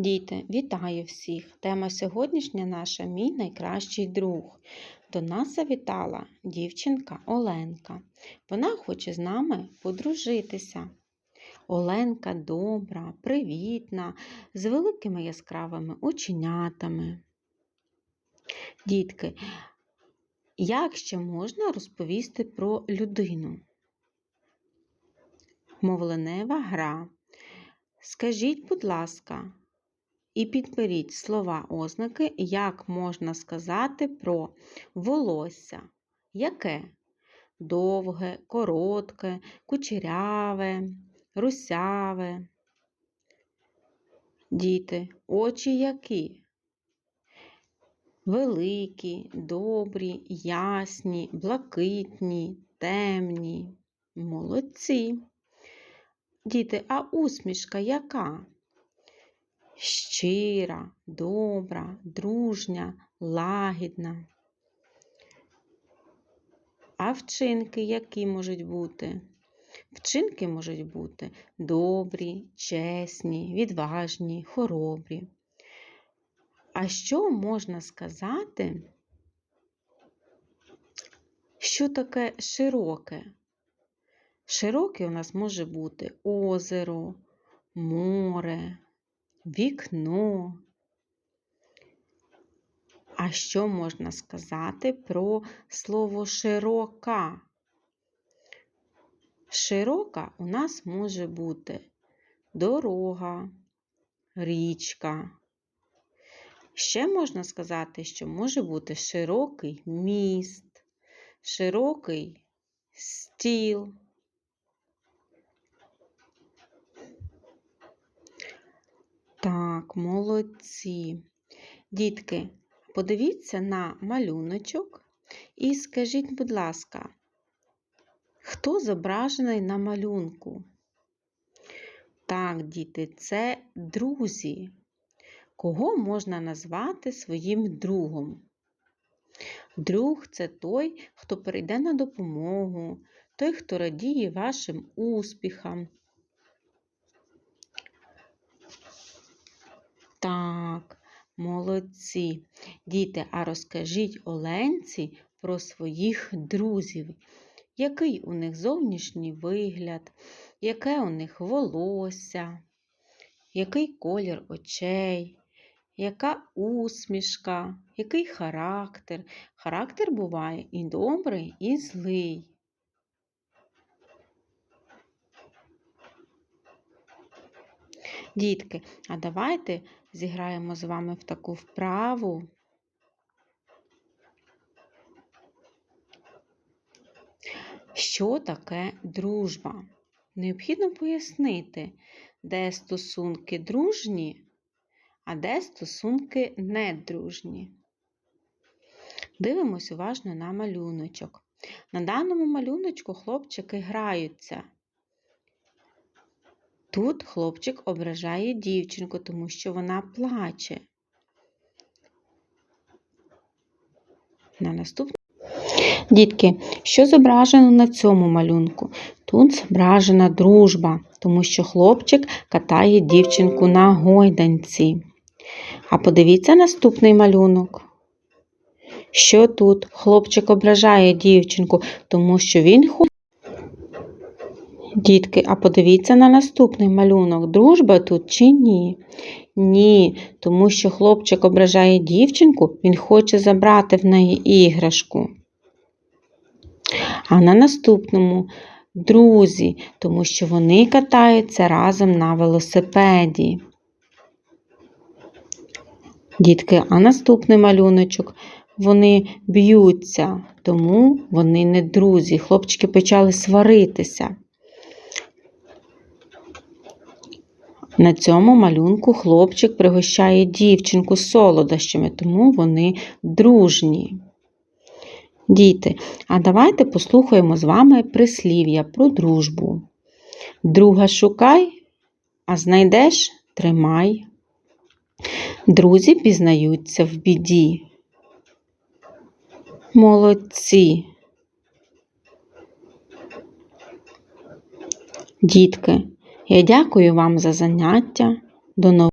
Діти, вітаю всіх! Тема сьогоднішня наша мій найкращий друг. До нас завітала дівчинка Оленка. Вона хоче з нами подружитися. Оленка добра, привітна, з великими яскравими оченятами. Дітки, як ще можна розповісти про людину? Мовленева гра. Скажіть, будь ласка, і підберіть слова ознаки, як можна сказати про волосся. Яке? Довге, коротке, кучеряве, русяве. Діти, очі які? Великі, добрі, ясні, блакитні, темні. Молодці. Діти, а усмішка яка? Щира, добра, дружня, лагідна. А вчинки які можуть бути? Вчинки можуть бути добрі, чесні, відважні, хоробрі. А що можна сказати, що таке широке? Широке у нас може бути озеро, море, вікно. А що можна сказати про слово широка? Широка у нас може бути дорога, річка. Ще можна сказати, що може бути широкий міст, широкий стіл. Так, молодці. Дітки, подивіться на малюночок і скажіть, будь ласка, хто зображений на малюнку? Так, діти, це друзі. Кого можна назвати своїм другом? Друг це той, хто прийде на допомогу, той, хто радіє вашим успіхам. Так, молодці. Діти, а розкажіть Оленці про своїх друзів. Який у них зовнішній вигляд, яке у них волосся, який колір очей, яка усмішка, який характер. Характер буває і добрий, і злий. Дітки, а давайте зіграємо з вами в таку вправу. Що таке дружба? Необхідно пояснити, де стосунки дружні, а де стосунки недружні. Дивимось уважно на малюночок. На даному малюночку хлопчики граються. Тут хлопчик ображає дівчинку, тому що вона плаче. На наступне. Дітки, що зображено на цьому малюнку? Тут зображена дружба, тому що хлопчик катає дівчинку на гойданці. А подивіться наступний малюнок. Що тут? Хлопчик ображає дівчинку, тому що він хоче. Дітки, а подивіться на наступний малюнок. Дружба тут чи ні? Ні, тому що хлопчик ображає дівчинку, він хоче забрати в неї іграшку. А на наступному друзі, тому що вони катаються разом на велосипеді. Дітки, а наступний малюночок. Вони б'ються, тому вони не друзі. Хлопчики почали сваритися. На цьому малюнку хлопчик пригощає дівчинку солодощами, тому вони дружні. Діти, а давайте послухаємо з вами прислів'я про дружбу. Друга шукай, а знайдеш тримай. Друзі пізнаються в біді. Молодці. Дітки, я дякую вам за заняття. До нових